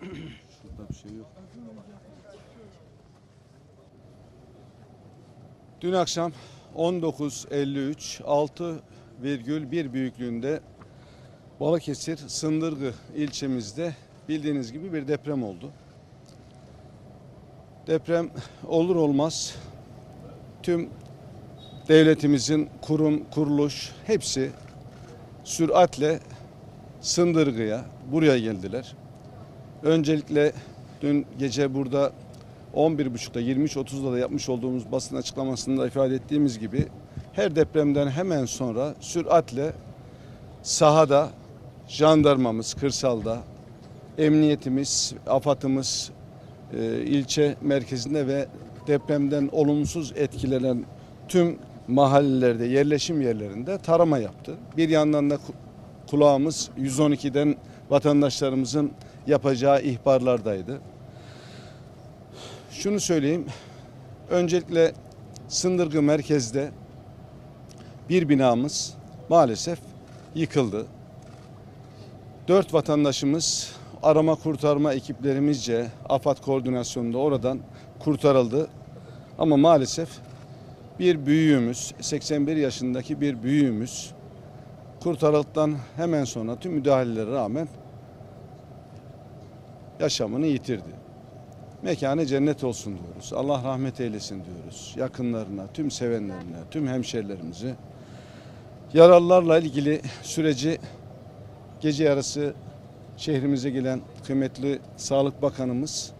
Şurada bir şey yok. Dün akşam 19.53 6,1 büyüklüğünde Balıkesir Sındırgı ilçemizde bildiğiniz gibi bir deprem oldu. Deprem olur olmaz tüm devletimizin kurum, kuruluş hepsi süratle Sındırgı'ya buraya geldiler. Öncelikle dün gece burada 11.30'da 23.30'da da yapmış olduğumuz basın açıklamasında ifade ettiğimiz gibi her depremden hemen sonra süratle sahada jandarmamız kırsalda, emniyetimiz, AFAD'ımız e, ilçe merkezinde ve depremden olumsuz etkilenen tüm mahallelerde, yerleşim yerlerinde tarama yaptı. Bir yandan da ku- kulağımız 112'den vatandaşlarımızın yapacağı ihbarlardaydı. Şunu söyleyeyim. Öncelikle Sındırgı merkezde bir binamız maalesef yıkıldı. Dört vatandaşımız arama kurtarma ekiplerimizce AFAD koordinasyonunda oradan kurtarıldı. Ama maalesef bir büyüğümüz, 81 yaşındaki bir büyüğümüz kurtarıldıktan hemen sonra tüm müdahalelere rağmen yaşamını yitirdi. Mekanı cennet olsun diyoruz. Allah rahmet eylesin diyoruz. Yakınlarına, tüm sevenlerine, tüm hemşerilerimizi. Yaralılarla ilgili süreci gece yarısı şehrimize gelen kıymetli Sağlık Bakanımız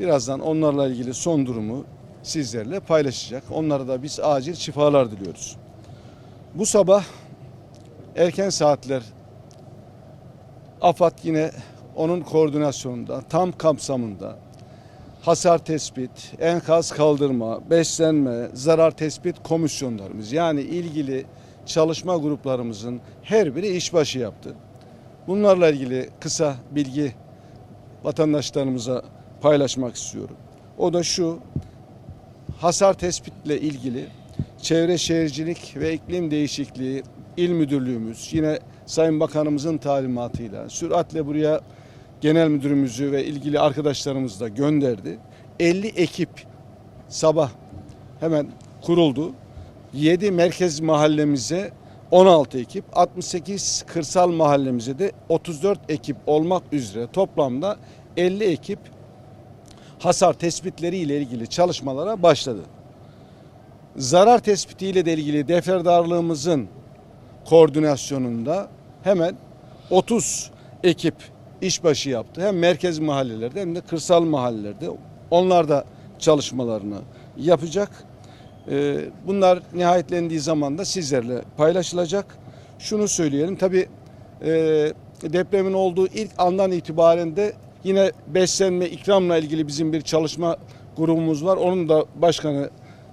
birazdan onlarla ilgili son durumu sizlerle paylaşacak. Onlara da biz acil şifalar diliyoruz. Bu sabah erken saatler AFAD yine onun koordinasyonunda, tam kapsamında hasar tespit, enkaz kaldırma, beslenme, zarar tespit komisyonlarımız yani ilgili çalışma gruplarımızın her biri işbaşı yaptı. Bunlarla ilgili kısa bilgi vatandaşlarımıza paylaşmak istiyorum. O da şu, hasar tespitle ilgili Çevre Şehircilik ve İklim Değişikliği İl Müdürlüğümüz yine Sayın Bakanımızın talimatıyla süratle buraya genel müdürümüzü ve ilgili arkadaşlarımızı da gönderdi. 50 ekip sabah hemen kuruldu. 7 merkez mahallemize 16 ekip, 68 kırsal mahallemize de 34 ekip olmak üzere toplamda 50 ekip hasar tespitleri ile ilgili çalışmalara başladı. Zarar tespiti ile de ilgili deferdarlığımızın koordinasyonunda hemen 30 ekip işbaşı yaptı. Hem merkez mahallelerde hem de kırsal mahallelerde. Onlar da çalışmalarını yapacak. Ee, Bunlar nihayetlendiği zaman da sizlerle paylaşılacak. Şunu söyleyelim tabi depremin olduğu ilk andan itibaren de yine beslenme ikramla ilgili bizim bir çalışma grubumuz var. Onun da başkanı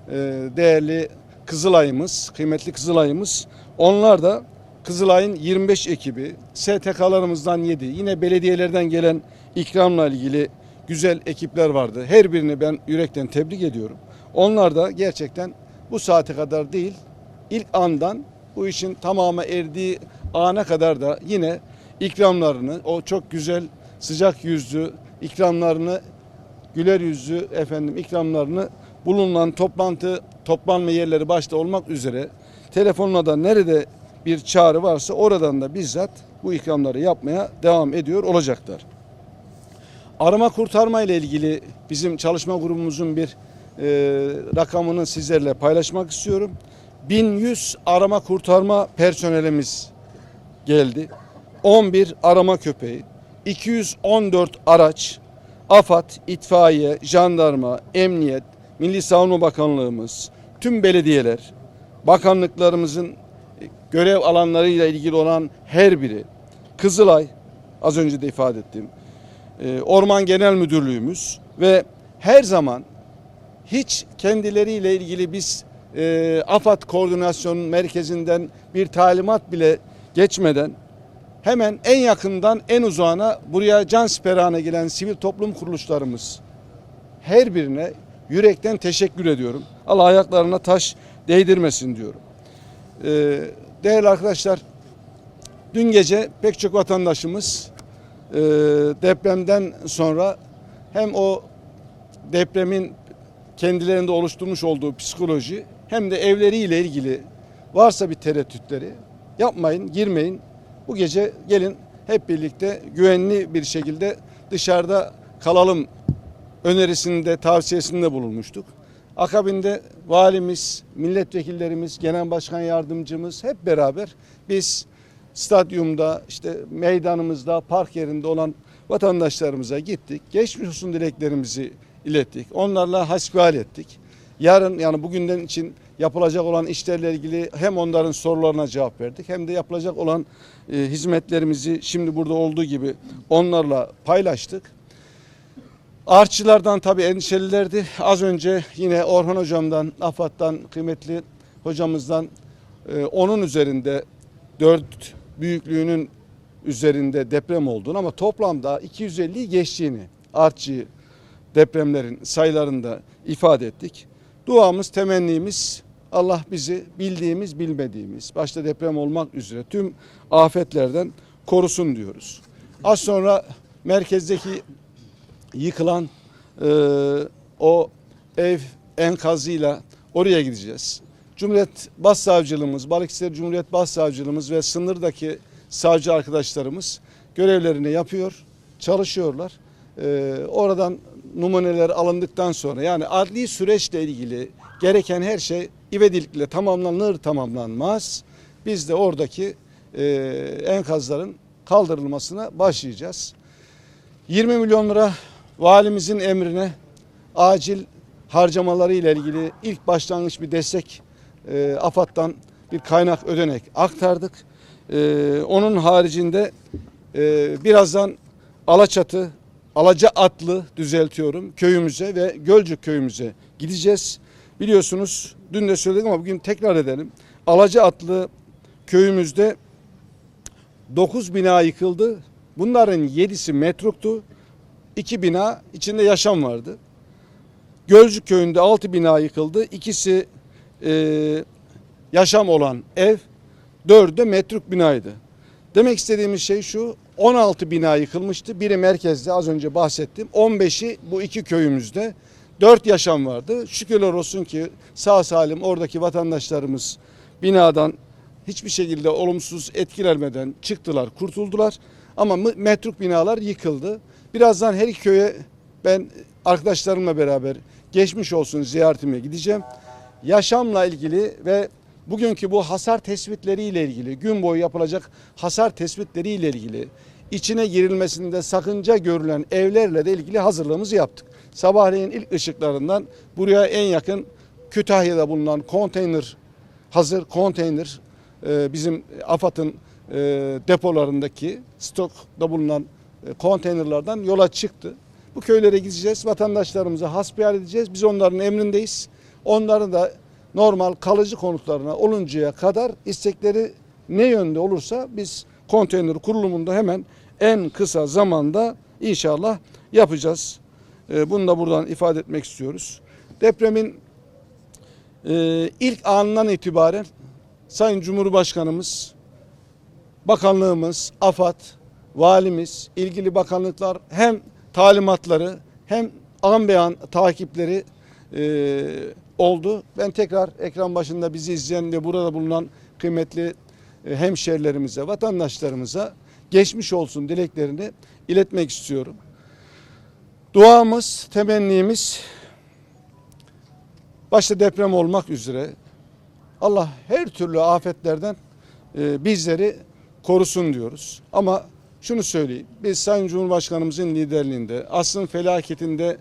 e, değerli Kızılay'ımız, kıymetli Kızılay'ımız. Onlar da Kızılay'ın 25 ekibi, STK'larımızdan 7, yine belediyelerden gelen ikramla ilgili güzel ekipler vardı. Her birini ben yürekten tebrik ediyorum. Onlar da gerçekten bu saate kadar değil, ilk andan bu işin tamamı erdiği ana kadar da yine ikramlarını, o çok güzel sıcak yüzlü ikramlarını, güler yüzlü efendim ikramlarını bulunan toplantı, toplanma yerleri başta olmak üzere telefonla da nerede bir çağrı varsa oradan da bizzat bu ikramları yapmaya devam ediyor olacaklar. Arama kurtarma ile ilgili bizim çalışma grubumuzun bir e, rakamını sizlerle paylaşmak istiyorum. 1100 arama kurtarma personelimiz geldi. 11 arama köpeği, 214 araç, AFAD, itfaiye, jandarma, emniyet, Milli Savunma Bakanlığımız, tüm belediyeler, bakanlıklarımızın görev alanlarıyla ilgili olan her biri, Kızılay, az önce de ifade ettim, e, Orman Genel Müdürlüğümüz ve her zaman hiç kendileriyle ilgili biz e, AFAD Koordinasyon Merkezi'nden bir talimat bile geçmeden hemen en yakından en uzağına buraya can siperhane gelen sivil toplum kuruluşlarımız her birine yürekten teşekkür ediyorum. Allah ayaklarına taş değdirmesin diyorum. Ee, değerli arkadaşlar dün gece pek çok vatandaşımız e, depremden sonra hem o depremin kendilerinde oluşturmuş olduğu psikoloji hem de evleriyle ilgili varsa bir tereddütleri yapmayın, girmeyin. Bu gece gelin hep birlikte güvenli bir şekilde dışarıda kalalım önerisinde, tavsiyesinde bulunmuştuk. Akabinde valimiz, milletvekillerimiz, genel başkan yardımcımız hep beraber biz stadyumda, işte meydanımızda, park yerinde olan vatandaşlarımıza gittik. Geçmiş olsun dileklerimizi ilettik. Onlarla hasbihal ettik. Yarın yani bugünden için yapılacak olan işlerle ilgili hem onların sorularına cevap verdik hem de yapılacak olan e, hizmetlerimizi şimdi burada olduğu gibi onlarla paylaştık. Artçılardan tabii endişelilerdi. Az önce yine Orhan hocamdan, AFAD'dan, kıymetli hocamızdan e, onun üzerinde dört büyüklüğünün üzerinde deprem olduğunu ama toplamda 250'yi geçtiğini artçı depremlerin sayılarında ifade ettik. Duamız, temennimiz Allah bizi bildiğimiz, bilmediğimiz, başta deprem olmak üzere tüm afetlerden korusun diyoruz. Az sonra merkezdeki yıkılan e, o ev enkazıyla oraya gideceğiz. Cumhuriyet Başsavcılığımız, Balıkesir Cumhuriyet Başsavcılığımız ve sınırdaki savcı arkadaşlarımız görevlerini yapıyor, çalışıyorlar. E, oradan numuneler alındıktan sonra yani adli süreçle ilgili gereken her şey ivedilikle tamamlanır tamamlanmaz. Biz de oradaki e, enkazların kaldırılmasına başlayacağız. 20 milyon lira valimizin emrine acil harcamaları ile ilgili ilk başlangıç bir destek e, AFAD'dan bir kaynak ödenek aktardık. E, onun haricinde e, birazdan Alaçatı, Alaca Atlı düzeltiyorum köyümüze ve Gölcük köyümüze gideceğiz. Biliyorsunuz dün de söyledik ama bugün tekrar edelim. Alaca Atlı köyümüzde 9 bina yıkıldı. Bunların 7'si metruktu. 2 bina içinde yaşam vardı. Gölcük köyünde 6 bina yıkıldı. İkisi e, yaşam olan ev, dördü metruk binaydı. Demek istediğimiz şey şu, 16 bina yıkılmıştı. Biri merkezde az önce bahsettim. 15'i bu iki köyümüzde. 4 yaşam vardı. Şükürler olsun ki sağ salim oradaki vatandaşlarımız binadan hiçbir şekilde olumsuz etkilenmeden çıktılar, kurtuldular. Ama metruk binalar yıkıldı. Birazdan her iki köye ben arkadaşlarımla beraber geçmiş olsun ziyaretime gideceğim. Yaşamla ilgili ve bugünkü bu hasar tespitleriyle ilgili, gün boyu yapılacak hasar tespitleriyle ilgili içine girilmesinde sakınca görülen evlerle de ilgili hazırlığımızı yaptık. Sabahleyin ilk ışıklarından buraya en yakın Kütahya'da bulunan konteyner hazır konteyner e, bizim AFAD'ın e, depolarındaki stokta bulunan konteynerlardan yola çıktı. Bu köylere gideceğiz, vatandaşlarımıza hasbihal edeceğiz. Biz onların emrindeyiz. Onların da normal kalıcı konutlarına oluncaya kadar istekleri ne yönde olursa biz konteyner kurulumunda hemen en kısa zamanda inşallah yapacağız. E, Bunu da buradan ifade etmek istiyoruz. Depremin e, ilk anından itibaren Sayın Cumhurbaşkanımız, bakanlığımız, AFAD, valimiz, ilgili bakanlıklar hem talimatları hem an beyan takipleri e, oldu. Ben tekrar ekran başında bizi izleyen ve burada bulunan kıymetli e, hemşerilerimize, vatandaşlarımıza geçmiş olsun dileklerini iletmek istiyorum. Duamız, temennimiz başta deprem olmak üzere Allah her türlü afetlerden e, bizleri korusun diyoruz. Ama şunu söyleyeyim. Biz Sayın Cumhurbaşkanımızın liderliğinde asrın felaketinde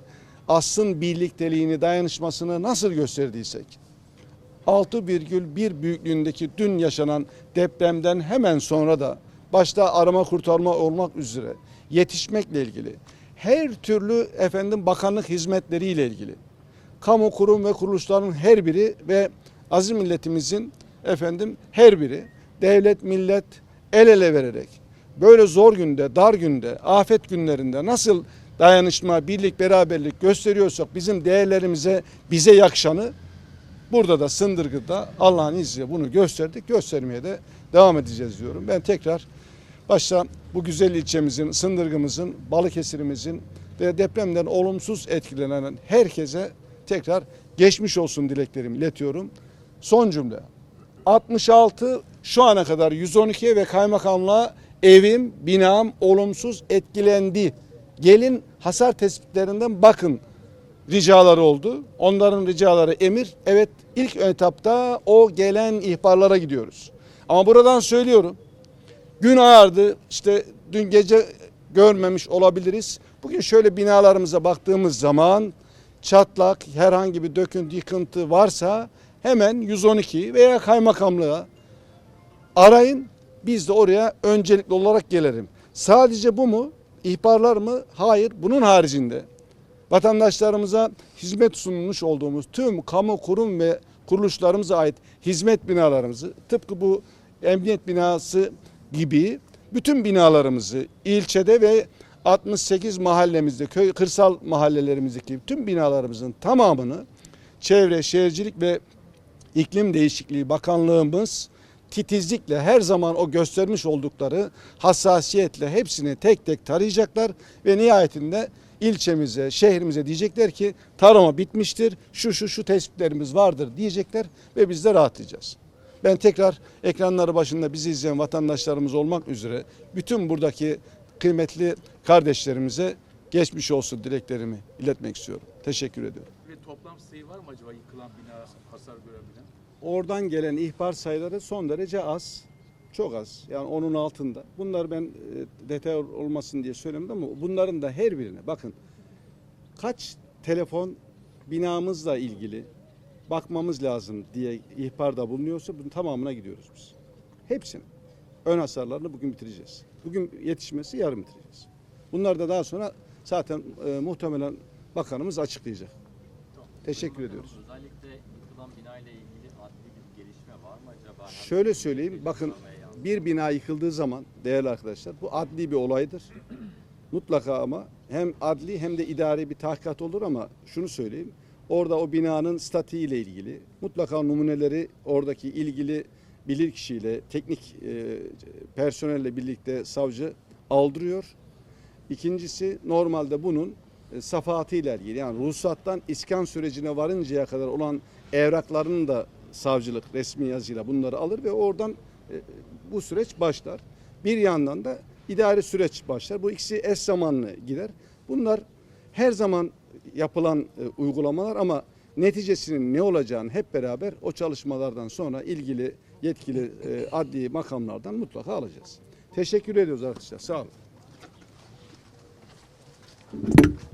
asrın birlikteliğini, dayanışmasını nasıl gösterdiysek 6,1 büyüklüğündeki dün yaşanan depremden hemen sonra da başta arama kurtarma olmak üzere yetişmekle ilgili her türlü efendim bakanlık hizmetleriyle ilgili kamu kurum ve kuruluşların her biri ve aziz milletimizin efendim her biri devlet millet el ele vererek böyle zor günde, dar günde, afet günlerinde nasıl dayanışma, birlik, beraberlik gösteriyorsak bizim değerlerimize bize yakışanı burada da Sındırgı'da Allah'ın izniyle bunu gösterdik. Göstermeye de devam edeceğiz diyorum. Ben tekrar başta bu güzel ilçemizin, Sındırgımızın, Balıkesir'imizin ve depremden olumsuz etkilenen herkese tekrar geçmiş olsun dileklerimi iletiyorum. Son cümle. 66 şu ana kadar 112'ye ve kaymakamlığa evim, binam olumsuz etkilendi. Gelin hasar tespitlerinden bakın ricaları oldu. Onların ricaları emir. Evet ilk etapta o gelen ihbarlara gidiyoruz. Ama buradan söylüyorum. Gün ağardı. İşte dün gece görmemiş olabiliriz. Bugün şöyle binalarımıza baktığımız zaman çatlak, herhangi bir döküntü, yıkıntı varsa hemen 112 veya kaymakamlığa arayın. Biz de oraya öncelikli olarak gelirim. Sadece bu mu? İhbarlar mı? Hayır. Bunun haricinde vatandaşlarımıza hizmet sunmuş olduğumuz tüm kamu kurum ve kuruluşlarımıza ait hizmet binalarımızı tıpkı bu emniyet binası gibi bütün binalarımızı ilçede ve 68 mahallemizde, köy kırsal mahallelerimizdeki tüm binalarımızın tamamını Çevre, Şehircilik ve İklim Değişikliği Bakanlığımız titizlikle her zaman o göstermiş oldukları hassasiyetle hepsini tek tek tarayacaklar ve nihayetinde ilçemize, şehrimize diyecekler ki tarama bitmiştir, şu şu şu tespitlerimiz vardır diyecekler ve biz de rahatlayacağız. Ben tekrar ekranları başında bizi izleyen vatandaşlarımız olmak üzere bütün buradaki kıymetli kardeşlerimize geçmiş olsun dileklerimi iletmek istiyorum. Teşekkür ediyorum. Ve toplam sayı var mı acaba yıkılan bina hasar görebilen? Oradan gelen ihbar sayıları son derece az. Çok az. Yani onun altında. Bunlar ben e, detay olmasın diye söylemedim ama bunların da her birine bakın kaç telefon binamızla ilgili bakmamız lazım diye ihbarda bulunuyorsa bunun tamamına gidiyoruz biz. Hepsini. Ön hasarlarını bugün bitireceğiz. Bugün yetişmesi yarın bitireceğiz. Bunlar da daha sonra zaten e, muhtemelen bakanımız açıklayacak. Teşekkür ediyoruz. Özellikle yıkılan bina ile ilgili adli bir gelişme var mı acaba? Hem Şöyle söyleyeyim, bakın bir bina yıkıldığı zaman değerli arkadaşlar bu adli bir olaydır. Mutlaka ama hem adli hem de idari bir tahkikat olur ama şunu söyleyeyim. Orada o binanın statiği ile ilgili mutlaka numuneleri oradaki ilgili bilirkişiyle, teknik e, personelle birlikte savcı aldırıyor. İkincisi normalde bunun e, safahatıyla ilgili yani ruhsattan iskan sürecine varıncaya kadar olan evraklarının da savcılık resmi yazıyla bunları alır ve oradan e, bu süreç başlar. Bir yandan da idari süreç başlar. Bu ikisi eş zamanlı gider. Bunlar her zaman yapılan e, uygulamalar ama neticesinin ne olacağını hep beraber o çalışmalardan sonra ilgili yetkili e, adli makamlardan mutlaka alacağız. Teşekkür ediyoruz arkadaşlar. Sağ olun.